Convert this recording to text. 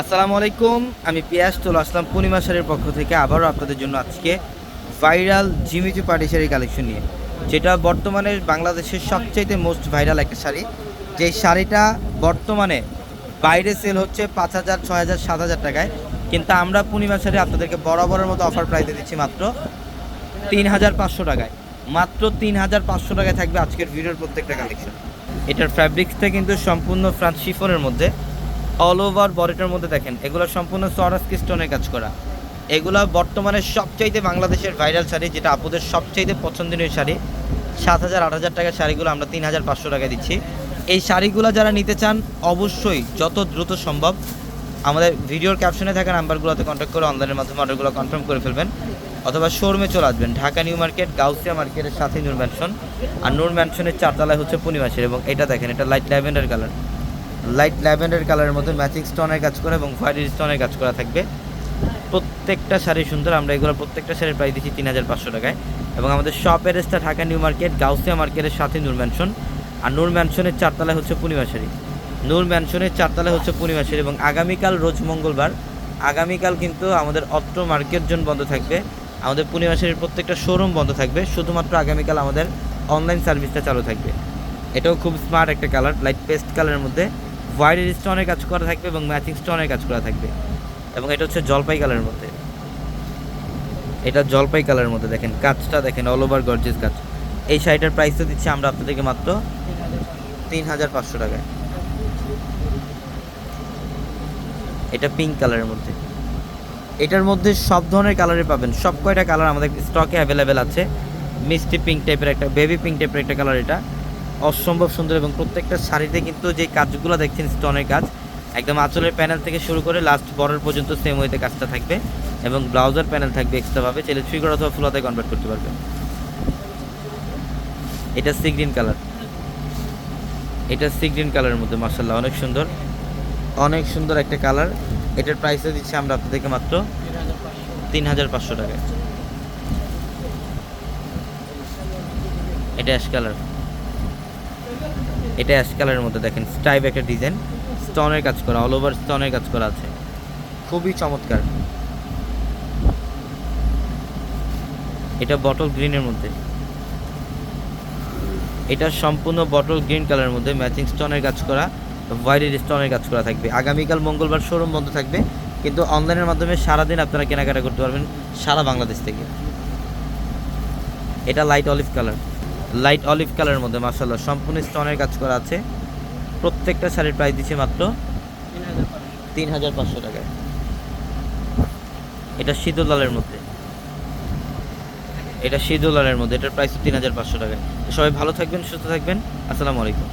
আসসালামু আলাইকুম, আমি পিয়াস চলে আসলাম পূর্ণিমা শাড়ির পক্ষ থেকে আবারও আপনাদের জন্য আজকে viral Jimmy Choo party sari collection নিয়ে। যেটা বর্তমানে বাংলাদেশের সবচাইতে মোস্ট ভাইরাল একটা শাড়ি। যে শাড়িটা বর্তমানে বাইরে সেল হচ্ছে পাঁচ হাজার, ছয় হাজার, সাত হাজার টাকায়। কিন্তু আমরা পূর্ণিমা শাড়ি আপনাদেরকে বরাবরের মতো অফার প্রাইসে দিচ্ছি মাত্র তিন হাজার পাঁচশো টাকায়। মাত্র তিন হাজার পাঁচশো টাকায় থাকবে আজকের ভিডিওর প্রত্যেকটা কালেকশন। এটার ফ্যাব্রিক্সটা কিন্তু সম্পূর্ণ ফ্রান্স শিফনের মধ্যে। অল ওভার বডিটার মধ্যে দেখেন, এগুলো সম্পূর্ণ সরাসকি স্টোনের কাজ করা। এগুলো বর্তমানে সবচাইতে বাংলাদেশের ভাইরাল শাড়ি, যেটা আপুদের সবচাইতে পছন্দনীয় শাড়ি। সাত হাজার, আট হাজার টাকার শাড়িগুলো আমরা তিন হাজার পাঁচশো টাকায় দিচ্ছি। এই শাড়িগুলো যারা নিতে চান, অবশ্যই যত দ্রুত সম্ভব আমাদের ভিডিওর ক্যাপশনে থাকা নাম্বারগুলোতে কন্ট্যাক্ট করে অনলাইনের মাধ্যমে অর্ডারগুলো কনফার্ম করে ফেলবেন। অথবা শোরুমে চলে আসবেন, ঢাকা নিউ মার্কেট, গাউসিয়া মার্কেটের সাথে নূর ম্যানশন আর নূর ম্যানশনের চারতলায় হচ্ছে পূর্ণিমাসের এবং এটা দেখেন, এটা light lavender colour light lavender কালারের মধ্যে ম্যাচিং স্টোনের কাজ করা এবং হোয়াইট স্টোনের কাজ করা থাকবে। প্রত্যেকটা শাড়ি সুন্দর, আমরা এগুলো প্রত্যেকটা শাড়ির প্রাইস দিচ্ছি তিন হাজার পাঁচশো টাকায়। এবং আমাদের শপের এসটা ঢাকা নিউ মার্কেট গাউসিয়া মার্কেটের সাথে নূর ম্যানশন আর নূর ম্যানশনের চারতলায় হচ্ছে পূর্ণিমা শাড়ি। নূর ম্যানশনের চারতলায় হচ্ছে পূর্ণিমা শাড়ি এবং আগামীকাল রোজ মঙ্গলবার, আগামীকাল কিন্তু আমাদের অত্র মার্কেট জোন বন্ধ থাকবে। আমাদের পূর্ণিমা শাড়ির প্রত্যেকটা শোরুম বন্ধ থাকবে, শুধুমাত্র আগামীকাল আমাদের অনলাইন সার্ভিসটা চালু থাকবে। এটাও খুব স্মার্ট একটা কালার লাইট পেস্ট কালারের মধ্যে। হোয়াইট স্টোনের কাজ করা থাকবে এবং ম্যাচিং স্টোনের কাজ করা থাকবে। এবং এটা হচ্ছে জলপাই কালারের মধ্যে। এটা জলপাই কালারের মধ্যে দেখেন, কাজটা দেখেন অল ওভার গর্জেস কাজ। এই শাড়িটার প্রাইস তো দিচ্ছি আমরা আপনাদেরকে মাত্র তিন হাজার পাঁচশো টাকায়। এটা পিঙ্ক কালারের মধ্যে। এটার মধ্যে সব ধরনের কালারে পাবেন। সব কয়টা কালার আমাদের স্টকে অ্যাভেলেবেল আছে। মিষ্টি পিঙ্ক টাইপের একটা বেবি পিঙ্ক টাইপের একটা কালার এটা। অসম্ভব সুন্দর এবং প্রত্যেকটা শাড়িতে কিন্তু যে কাজগুলো দেখছেন স্টোনের কাজ, একদম আঁচলের প্যানেল থেকে শুরু করে লাস্ট বর্ডার পর্যন্ত সেম ওয়েতে কাজটা থাকবে এবং ব্লাউজার প্যানেল থাকবে এক্সট্রাভাবে চাইলে ফিগার অথবা ফুলাতে কনভার্ট করতে পারবে এটা সি গ্রিন কালার এটা সি গ্রিন কালারের মধ্যে মার্শাল্লাহ অনেক সুন্দর। অনেক সুন্দর একটা কালার এটার প্রাইসে দিচ্ছি আমরা আপনাদেরকে মাত্র তিন হাজার পাঁচশো টাকায়। এটা অ্যাশ কালার এটা অ্যাশ কালারের মধ্যে দেখেন স্টাইপ একটা ডিজাইন স্টোনের কাজ করা অল ওভার স্টোনের কাজ করা আছে। খুবই চমৎকার। এটা বটল গ্রিনের মধ্যে। এটা সম্পূর্ণ বটল গ্রিন কালারের মধ্যে ম্যাচিং স্টোনের কাজ করা হোয়াইটের স্টোনের কাজ করা থাকবে। আগামীকাল মঙ্গলবার শোরুম বন্ধ থাকবে কিন্তু অনলাইনের মাধ্যমে সারাদিন আপনারা কেনাকাটা করতে পারবেন সারা বাংলাদেশ থেকে। এটা light olive colour light olive কালারের মধ্যে মাসাল্লাহ সম্পূর্ণ স্টোনের কাজ করা আছে। প্রত্যেকটা শাড়ির প্রাইস দিচ্ছে মাত্র তিন হাজার পাঁচশো টাকায় এটা শীতল লালের মধ্যে। এটা শীতল লালের মধ্যে, এটার প্রাইস তিন হাজার পাঁচশো টাকায় সবাই ভালো থাকবেন, সুস্থ থাকবেন। আসসালামু আলাইকুম।